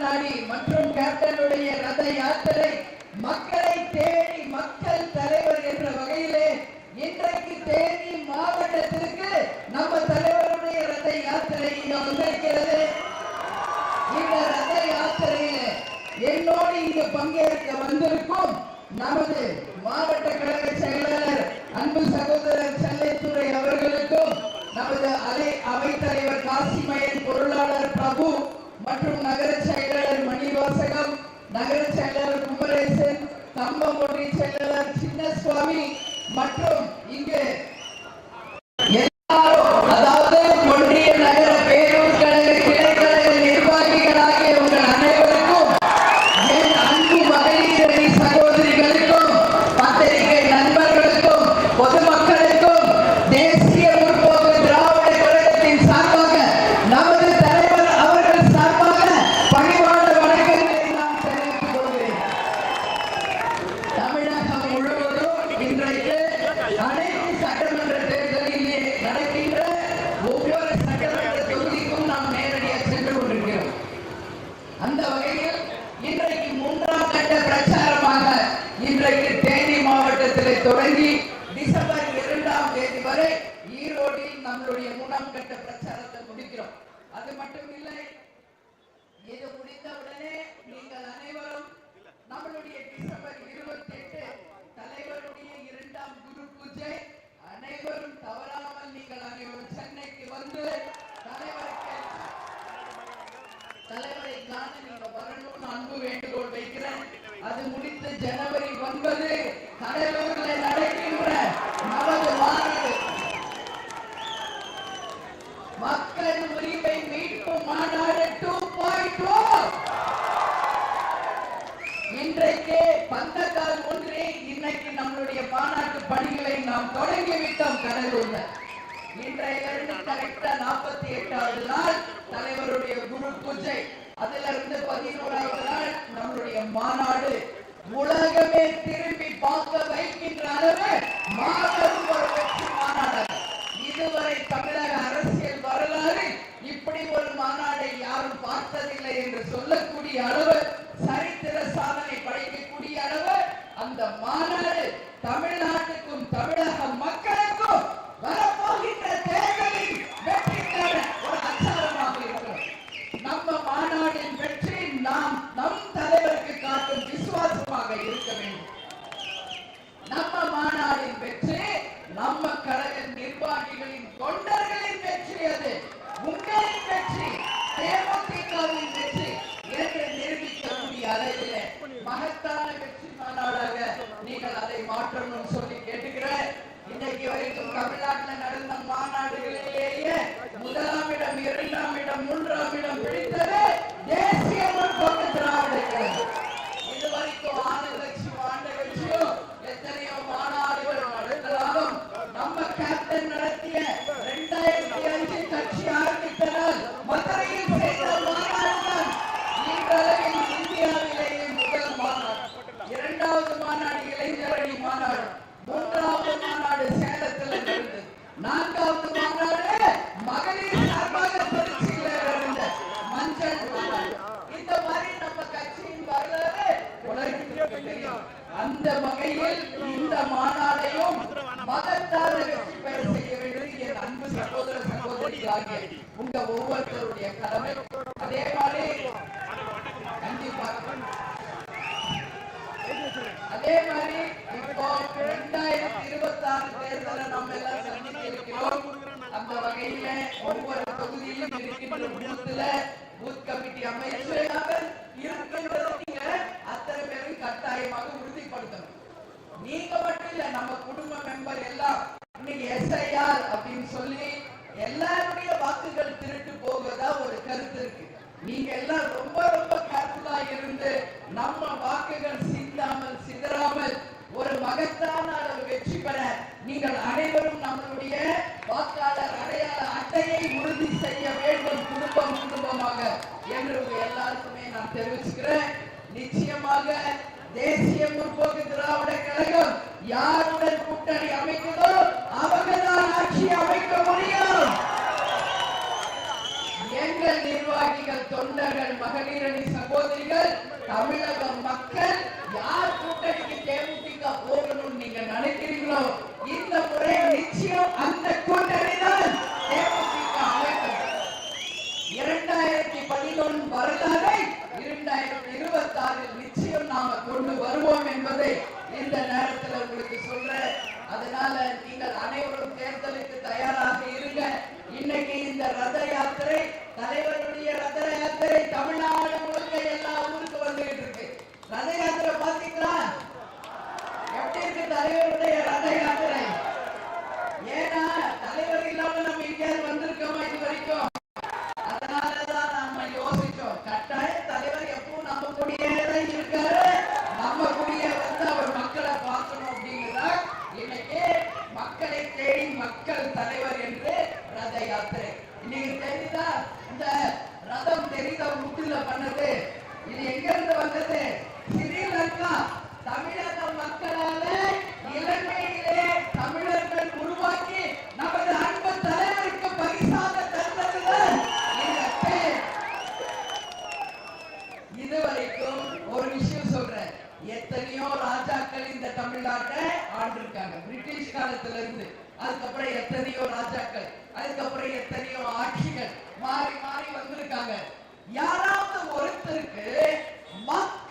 தாண்டி மற்றும் கேப்டனுடைய ரத யாத்திரை மற்றும் இங்கே அது முடித்து ஜனவரி ஒன்பது தலைவர்களை நடக்கின்ற நமது மாநாடு மக்களின் உரிமை மீட்பு மாநாடு டூ பாயிண்ட் டூ oh. இன்றைக்கு பந்தக்கால் ஒன்றே இன்னைக்கு நம்மளுடைய மாநாட்டு பணிகளை நாம் தொடங்கிவிட்டோம் கடலூர்ல. இன்றையிலிருந்து கரெக்டா நாற்பத்தி எட்டாவது நாள் தலைவருடைய குரு பூஜை. அதுல இருந்து பதினோராவது நாள் நம்மளுடைய மாநாடு உலகமே திரும்பி பார்க்க வைக்கின்ற அளவு மாபெரும் ஒரு வெற்றி மாநாடாக இதுவரை தமிழக அரசியல் வரலாறு இப்படி ஒரு மாநாடை யாரும் பார்த்ததில்லை என்று சொல்லக்கூடிய அளவு சரித்திர சாதனை படைக்கக்கூடிய அளவு அந்த மாநாடு தமிழ்நாடு மூன்றாம் இடம் பிடித்து them நிச்சயமாக தேசிய முற்போக்கு திராவிட கழகம் யாருடன் கூட்டணி அமைக்குதோ அவங்கதான் ஆட்சி அமைக்க முடியும். எங்கள் நிர்வாகிகள் தொண்டர்கள் மகளிரணி சகோதரிகள் தமிழக மக்கள் யார் கூட்டணிக்கு தேமுதிக போகணும்னு நீங்க நினைக்கிறீங்களோ இந்த முறை நிச்சயம் நாம கொண்டு வருவோம் என்பதை இந்த நேரத்தில் உங்களுக்கு சொல்றேன். அதனால நீங்கள் அனைவரும் தேர்தலுக்கு தயாராக இருங்க. இன்னைக்கு இந்த ரத யாத்திரை தலைவருடைய ரத யாத்திரை தமிழ்நாடு முழுக்க எல்லா ஊருக்கு வந்துகிட்டு இருக்கு. ரத யாத்திரை பாத்தீங்களா எப்படி இருக்கு தலைவருடைய ரத யாத்திரை? ஆண்டிருக்காங்க. பிரிட்டிஷ் காலத்துல இருந்து. அதுக்கப்புறம் எத்தனையோ ராஜாக்கள் அதுக்கப்புறம் எத்தனையோ ஆட்சிகள் மாறி மாறி வந்திருக்காங்க. யாராவது ஒருத்தருக்கு மக்கள்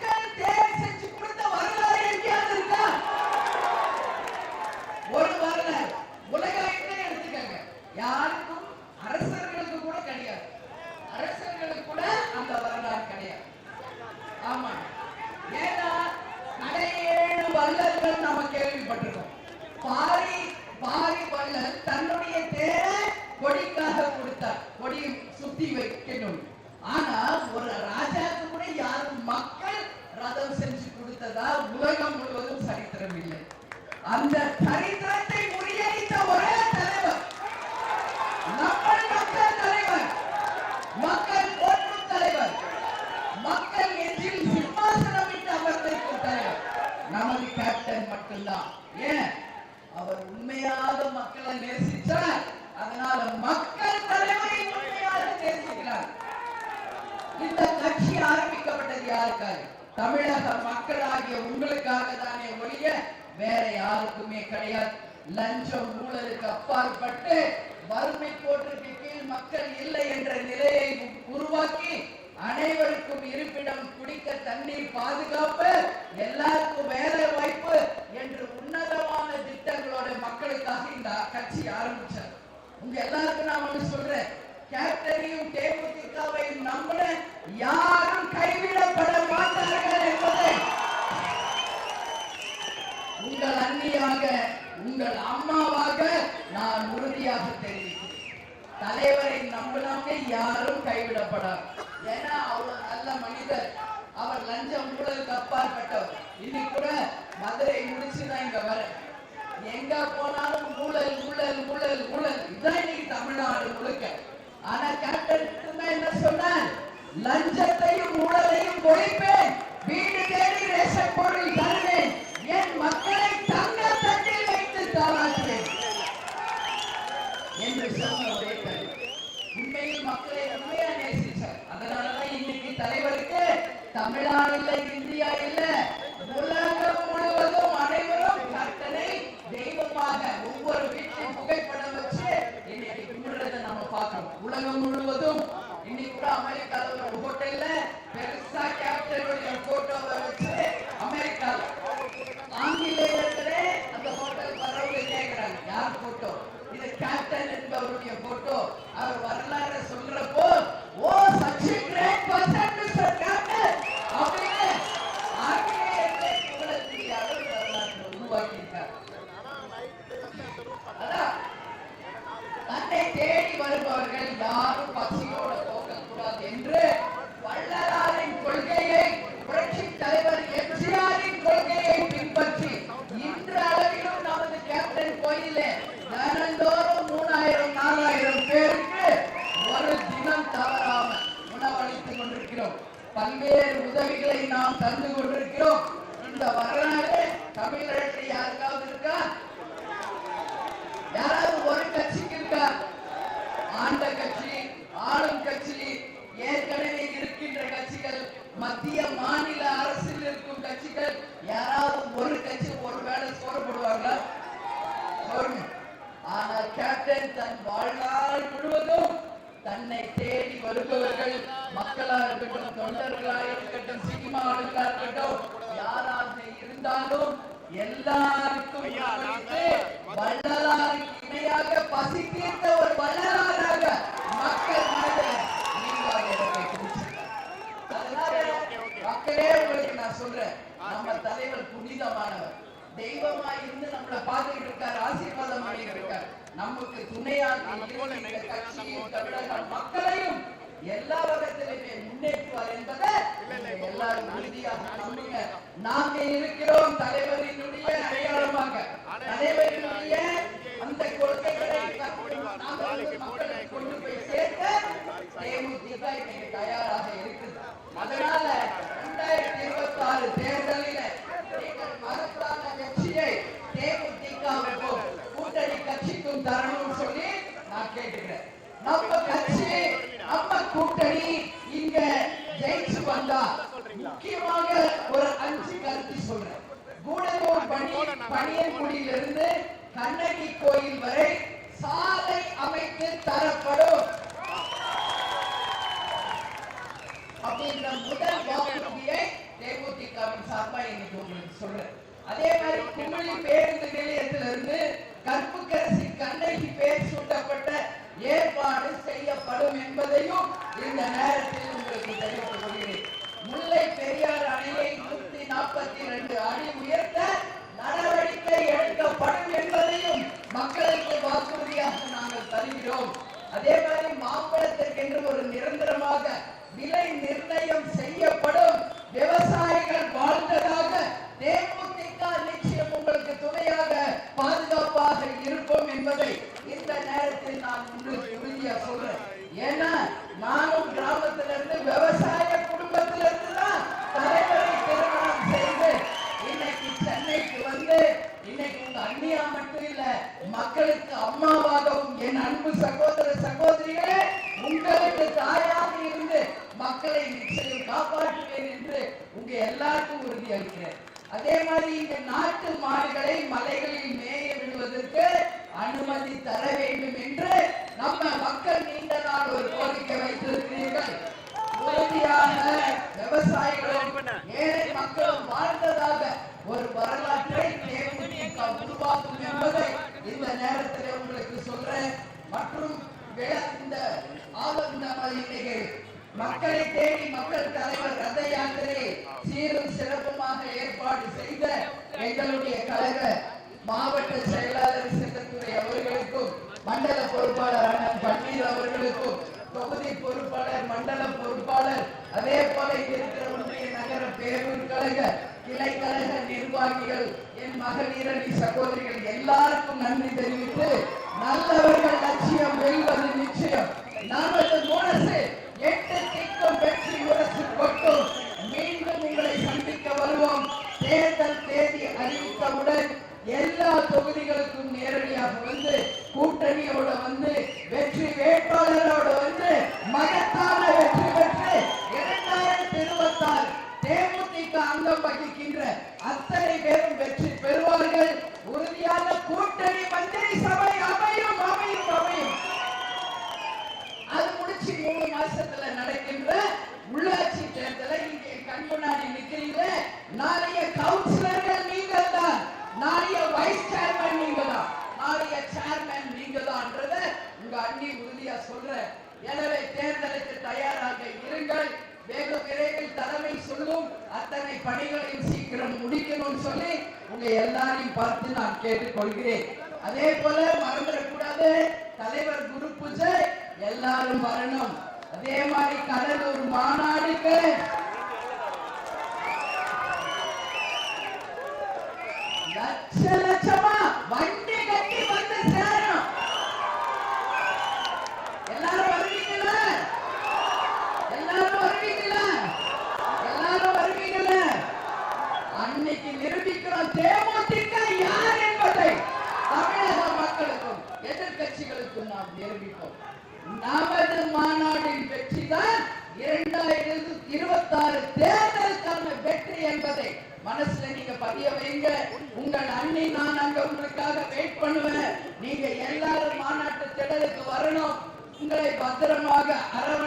வள்ளல்கள் மக்களை நேசிச்சார் அதனால மக்கள் தலைவரை உண்மையாக நேசிக்கிறார். இந்த கட்சி ஆரம்பிக்கப்பட்டது யாருக்காக தமிழக மக்களாகிய உங்களுக்காக தானே ஒழிய வேற யாருக்குமே கிடையாது. லஞ்சம் ஊழலுக்கு அப்பாற்பட்டு வறுமை கோட்டிற்கு கீழ் மக்கள் இல்லை என்ற நிலையை உருவாக்கி அனைவருக்கும் இருப்பிடம் குடிக்க தண்ணீர் பாதுகாப்பு எல்லாருக்கும் வேலை வாய்ப்பு என்று உன்னதமான திட்டங்களோட மக்களுக்காக இந்த கட்சி ஆரம்பிச்சார். உங்க எல்லாருக்கும் நான் வந்து சொல்றேன். கேப்டனையும் தேமுதிகவையும் நம்பின யாரும் கைவிடப்பட மாட்டார்கள் என்பதை. உங்கள் அண்ணியாக உங்கள் அம்மாவாக நான் உறுதியாக தெரிவிக்கிறேன். தலைவரை நம்பினாங்க யாரும் கைவிடப்படாது. ஏன்னா அவ்வளவு நல்ல மனிதர். அவர் லஞ்சம் ஊழலுக்கு அப்பாற்பட்டவர் இன்னைக்கு கூட மதுரை முடிச்சு நான் இங்க வரேன். எங்க போனாலும் ஊழல் ஊழல் ஊழல் ஊழல். இதான் இன்னைக்கு தமிழ்நாடு முழுக்க. ஆனா கேப்டன் தான் என்ன சொன்னார்? லஞ்சத்தையும் ஊழலையும் ஒழிப்பேன். வீடு தேடி ரேஷன் பொருள் தருவேன். என் மக்களை தங்க தண்ணில் வைத்து தாராட்டுவேன் என்று சொன்ன உண்மையில் மக்களை உண்மையான தலைவருக்கு தமிழ்நாடு இல்ல இந்தியா இல்ல. உலகம் முழுவதும் அனைவரும் கர்த்தனை தெய்வமாக ஒவ்வொரு வீட்டிலும் புகைப்படம் வச்சு இன்னைக்கு கும்பிடுறத நம்ம பார்க்கணும். உலகம் முழுவதும் இன்னைக்கு கூட அமெரிக்கால ஒரு ஹோட்டல்ல பெருசா கேப்டனுடைய போட்டோவை வச்சு அமெரிக்கால ஆங்கிலேயர்களே அந்த ஹோட்டல் வரவங்க கேட்கிறாங்க யார் போட்டோ இது கேப்டன் என்பவருடைய போட்டோ அவர் வரலாறு சொல்ல மக்களே உங்களுக்கு நான் சொல்றேன். நம்ம தலைவர் புனிதமானவர். தெய்வமா இருந்து நம்மளை பார்த்துக்கிட்டு இருக்காரு ஆசீர்வாதம் பண்ணிட்டு இருக்காரு. நமக்கு துணையாக தமிழக மக்களையும் எல்லா வகத்திலுமே முன்னேற்றுவார் என்பதை எல்லாரும் உறுதியாக நம்புங்க. நாங்க இருக்கிறோம் தலைவரினுடைய அடையாளமாக. தலைவரினுடைய அந்த கொள்கைகளை கற்று கொண்டு போய் சேர்க்க தேமுதிக இன்னைக்கு தயாராக இருக்குது அதனால இரண்டாயிரத்தி இருபத்தி ஆறு தேர்தலில் நீங்கள் மகத்தான கட்சியை தேமுதிகவுக்கும் கூட்டணி கட்சிக்கும் தரணும்னு சொல்லி நான் கேட்டுக்கிறேன் நம்ம கட்சி நம்ம கூட்டணி இங்க ஜெயிச்சு வந்தா உங்களுக்கு சொல்றேன் அதே மாதிரி பேருந்து நிலையத்திலிருந்து கற்புக்கரசி கண்ணகி பேர் சூட்டப்பட்ட ஏற்பாடு செய்யப்படும் என்பதையும் இந்த நேரத்தில் உங்களுக்கு தெரிவித்துக் கொள்கிறேன் முல்லை பெரியார் அணையை நூத்தி நாற்பத்தி ரெண்டு அடி உயர்த்த நடவடிக்கை எடுக்கப்படும் என்பதையும் மக்களுக்கு வாக்குறுதியாக நாங்கள் தருகிறோம். அதே மாதிரி மாம்பழத்திற்கென்று ஒரு நிரந்தரமாக விலை நிர்ணயம் செய்யப்படும் விவசாயிகள் வாழ்ந்த தேமுதிக நிச்சயம் உங்களுக்கு துணையாக பாதுகாப்பாக இருப்போம் என்பதை இந்த நேரத்தில் நான் உங்களுக்கு உறுதியா சொல்றேன். ஏன்னா நான் கிராமத்திலிருந்து விவசாய குடும்பத்திலிருந்து தான் தலைவரை திருமணம் செய்து இன்னைக்கு சென்னைக்கு வந்து இன்னைக்கு உங்க அண்ணியா மட்டும் இல்ல மக்களுக்கு அம்மாவாகவும் என் அன்பு சகோதர சகோதரிகளே உங்களுக்கு தாயாக இருந்து மக்களை நிச்சயம் காப்பாற்றுவேன் என்று உங்க எல்லாருக்கும் உறுதி அளிக்கிறேன் அதே மாதிரி இங்க நாட்டு மாடுகளை மலைகளில் மேய விடுவதற்கு அனுமதி தர வேண்டும் என்று நம்ம மக்கள் நீண்ட நாள் ஒரு கோரிக்கை வைத்திருக்கிறீர்கள் உறுதியாக விவசாயிகளும் ஏழை மக்களும் வாழ்ந்ததாக ஒரு வரலாற்றை தேமுதிக உருவாக்கும் என்பதை இந்த நேரத்தில் உங்களுக்கு சொல்றேன் மற்றும் விழா- இந்த ஆலந்தமலை இன்னைக்கு மக்களை தேடி மக்கள் தலைவர் ரத யாத்திரை சீரும் சிறப்புமாக ஏற்பாடு செய்த எங்களுடைய கழக மாவட்ட செயலாளர் செல்லத்துறை அவர்களுக்கும் மண்டல பொறுப்பாளர் அண்ணன் பன்னீர் அவர்களுக்கும் தொகுதி பொறுப்பாளர் மண்டல பொறுப்பாளர் அதே போல இருக்கிற ஒன்றிய நகர பேரூர் கழக கிளை கழக நிர்வாகிகள் என் மகளிரணி சகோதரிகள் எல்லாருக்கும் நன்றி தெரிவித்து நல்லவர்கள் லட்சியம் வெல்வது நிச்சயம். நமது முரசு எட்டு திக்கும் வெற்றி முரசு கொட்டும். மீண்டும் உங்களை சந்திக்க வருவோம். தேர்தல் தேதி அறிவித்தவுடன் எல்லா தொகுதிகளுக்கும் நேரடியாக வந்து கூட்டணியோட வந்து வெற்றி வேட்பாளரோட வந்து மகத்தான வெற்றி பெற்று இரண்டாயிரத்தி இருபத்தி ஆறு தேமுதிக அங்கம் வகிக்கின்ற அத்தனை பேரும் வெற்றி பெறுவார்கள் உறுதியான கூட்டணி மந்திரி சபை அமையும் அமையும் அமையும் அது முடிச்சு மூணு மாசத்துல நடக்கின்ற உள்ளாட்சி தேர்தலை இங்கே கண் முன்னாடி நிக்கிறீங்க நாளைய கவுன்சிலர்கள் நீங்கள் தான் நாளைய வைஸ் சேர்மன் நீங்க தான் நாளைய சேர்மன் நீங்க தான்ன்றத உங்க அண்ணி உறுதியா சொல்ற எனவே தேர்தலுக்கு தயாராக இருங்கள். வெகு விரைவில் தலைமை சொல்லும். அத்தனை பணிகளையும் சீக்கிரம் முடிக்கணும்னு சொல்லி உங்க எல்லாரையும் பார்த்து நான் கேட்டுக்கொள்கிறேன். அதே போல மறந்துடக்கூடாது. தலைவர் குரு பூஜை எல்லாரும் வரணும். அதே மாதிரி கடலூர் மாநாடுக்கு லட்ச லட்சமா வண்டி கட்டி வந்து சேரணும் எல்லாரும் வருவீங்களா எல்லாரும் வருவீங்களா எல்லாரும் வருவீங்களா அன்னைக்கு நிரூபிக்கிறோம் தேமுதிக யார் என்பதை தமிழக மக்களுக்கும் எதிர்க்கட்சிகளுக்கும் நாம் நிரூபிப்போம் நமது மாநாட்டின் வெற்றி தான் இரண்டாயிரத்தி இருபத்தி ஆறு தேர்தலுக்கான வெற்றி என்பதை மனசுல நீங்க பதிய வைங்க உங்கள் அண்ணி நான் அங்க உங்களுக்காக வெயிட் பண்ணுவேன் நீங்க எல்லாரும் மாநாட்டு திடலுக்கு வரணும் உங்களை பத்திரமாக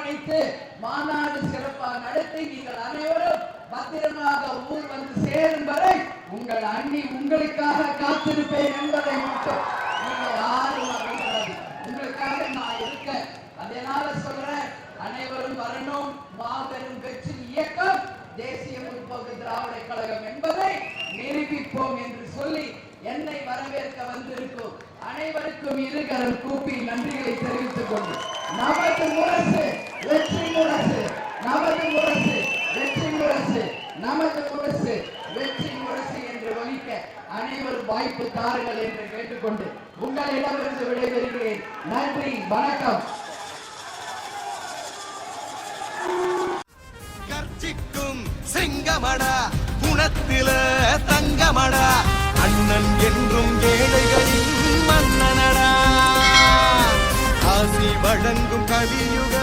அரவணைத்து மாநாடு சிறப்பாக நடத்தி நீங்கள் அனைவரும் பத்திரமாக ஊர் வந்து சேரும் வரை உங்கள் அண்ணி உங்களுக்காக காத்திருப்பேன் என்பதை மட்டும் நீங்க யாரும் அறியக்கூடாது உங்களுக்காக நான் இருக்கேன். அதனால சொல்றேன் அனைவரும் வரணும். மாபெரும் வெற்றி இயக்கம் தேசிய முற்போக்கு திராவிட கழகம் என்பதை நிரூபிப்போம் என்று சொல்லி என்னை வரவேற்க வந்திருக்கும் அனைவருக்கும் இருகரம் கூப்பி நன்றிகளை தெரிவித்துக் கொண்டு நமது முரசு வெற்றி முரசு நமது முரசு வெற்றி முரசு நமது முரசு வெற்றி முரசு என்று ஒலிக்க அனைவரும் வாய்ப்பு தாருங்கள் என்று கேட்டுக்கொண்டு உங்களிடமிருந்து விடைபெறுகிறேன். நன்றி வணக்கம். கர்ச்சிக்கும் சிங்கமடா குணத்தில தங்கமடா அண்ணன் என்றும் ஏழைகளின் மன்னனடா. ஆசி வழங்கும் கலியுக